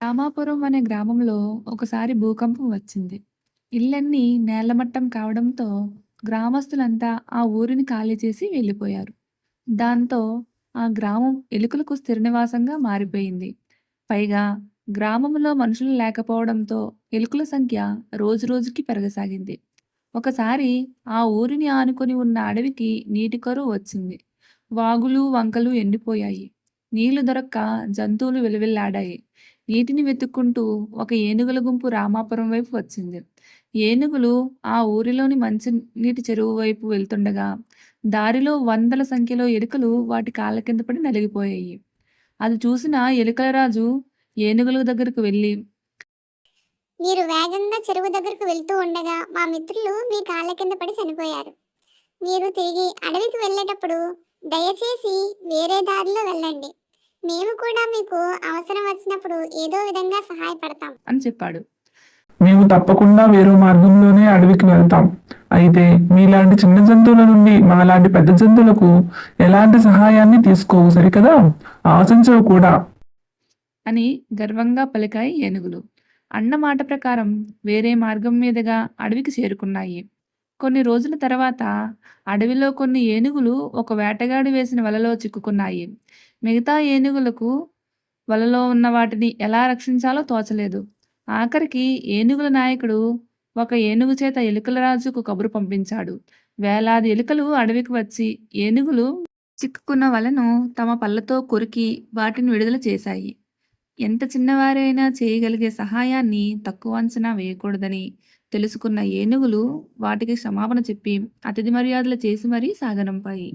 రామాపురం అనే గ్రామంలో ఒకసారి భూకంపం వచ్చింది. ఇళ్ళన్నీ నేలమట్టం కావడంతో గ్రామస్తులంతా ఆ ఊరిని ఖాళీ చేసి వెళ్ళిపోయారు. దాంతో ఆ గ్రామం ఎలుకలకు స్థిర నివాసంగా మారిపోయింది. పైగా గ్రామంలో మనుషులు లేకపోవడంతో ఎలుకల సంఖ్య రోజురోజుకి పెరగసాగింది. ఒకసారి ఆ ఊరిని ఆనుకొని ఉన్న అడవికి నీటి కరువు వచ్చింది. వాగులు, వంకలు ఎండిపోయాయి. నీళ్ళు దొరక్క జంతువులు వెలువెల్లాడాయి నీటిని వెతుక్కుంటూ ఒక ఏనుగుల గుంపు రామాపురం వైపు వచ్చింది. ఏనుగులు ఆ ఊరిలోని మంచినీటి చెరువు వైపు వెళ్తుండగా దారిలో వందల సంఖ్యలో ఎలుకలు వాటి కాళ్ళ కింద పడి నలిగిపోయాయి. అది చూసిన ఎలుకల రాజు ఏనుగుల దగ్గరకు వెళ్ళి మీరు వేగంగా చెరువు దగ్గరకు వెళ్తూ ఉండగా మా మిత్రులు మీ కాళ్ళ కింద పడి చనిపోయారు మీరు తిరిగి అడవికి వెళ్ళేటప్పుడు దయచేసి వేరే దారిలో వెళ్ళండి మేము కూడా మీకు అవసరం వచ్చినప్పుడు ఏదో విధంగా సహాయపడతాం అని చెప్పాడు. మేము తప్పకుండా వేరే మార్గంలోనే అడవికి వెళ్తాం అయితే మీలాంటి చిన్న జంతువుల నుండి మాలాంటి పెద్ద జంతువులకు ఎలాంటి సహాయాన్ని తీసుకోవు సరికదా ఆశించవు కూడా అని గర్వంగా పలికాయి ఏనుగులు. అన్న మాట ప్రకారం వేరే మార్గం మీదుగా అడవికి చేరుకున్నాయి. కొన్ని రోజుల తర్వాత అడవిలో కొన్ని ఏనుగులు ఒక వేటగాడు వేసిన వలలో చిక్కుకున్నాయి. మిగతా ఏనుగులకు వలలో ఉన్న వాటిని ఎలా రక్షించాలో తోచలేదు. ఆఖరికి ఏనుగుల నాయకుడు ఒక ఏనుగు చేత ఎలుకల రాజుకు కబురు పంపించాడు. వేలాది ఎలుకలు అడవికి వచ్చి ఏనుగులు చిక్కుకున్న వలను తమ పళ్ళతో కొరికి వాటిని విడుదల చేశాయి. ఎంత చిన్నవారైనా చేయగలిగే సహాయాన్ని తక్కువ అంచనా వేయకూడదని తెలుసుకున్న ఏనుగులు వాటికి క్షమాపణ చెప్పి అతిథి మర్యాదలు చేసి మరీ సాగనంపాయి.